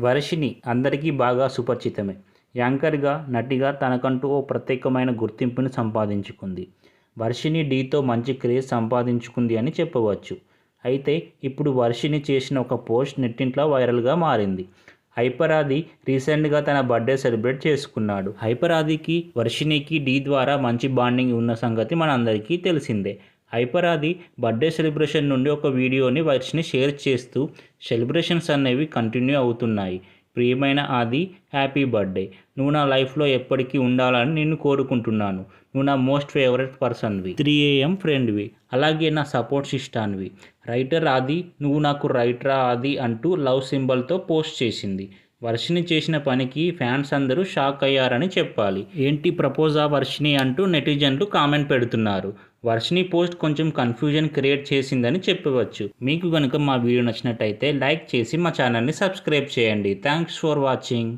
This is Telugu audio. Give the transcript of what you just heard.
వర్షిని అందరికీ బాగా సుపరిచితమే. యాంకర్గా నటిగా తనకంటూ ఓ ప్రత్యేకమైన గుర్తింపును సంపాదించుకుంది. వర్షిని డీతో మంచి క్రేజ్ సంపాదించుకుంది అని చెప్పవచ్చు. అయితే ఇప్పుడు వర్షిని చేసిన ఒక పోస్ట్ నెట్టింట్లో వైరల్గా మారింది. హైపరాది రీసెంట్గా తన బర్త్డే సెలబ్రేట్ చేసుకున్నాడు. హైపరాదికి వర్షినికి డీ ద్వారా మంచి బాండింగ్ ఉన్న సంగతి మనందరికీ తెలిసిందే. హైపరాది బర్త్డే సెలబ్రేషన్ నుండి ఒక వీడియోని వర్షిని షేర్ చేస్తూ సెలబ్రేషన్స్ అనేవి కంటిన్యూ అవుతున్నాయి. ప్రియమైన ఆది హ్యాపీ బర్త్డే. నువ్వు నా లైఫ్లో ఎప్పటికీ ఉండాలని నేను కోరుకుంటున్నాను. నువ్వు నా మోస్ట్ ఫేవరెట్ పర్సన్వి. త్రీ ఏఎం ఫ్రెండ్వి. అలాగే నా సపోర్ట్ సిస్టాన్వి రైటర్ ఆది నువ్వు నాకు రైటరా ఆది అంటూ లవ్ సింబల్తో పోస్ట్ చేసింది. వర్షిని చేసిన పనికి ఫ్యాన్స్ అందరూ షాక్ అయ్యారని చెప్పాలి. ఏంటి ప్రపోజా వర్షిని అంటూ నెటిజన్లు కామెంట్ పెడుతున్నారు. వర్షిని పోస్ట్ కొంచెం కన్ఫ్యూజన్ క్రియేట్ చేసిందని చెప్పవచ్చు. మీకు కనుక మా వీడియో నచ్చినట్టయితే లైక్ చేసి మా ఛానల్ని సబ్స్క్రైబ్ చేయండి. Thanks for watching.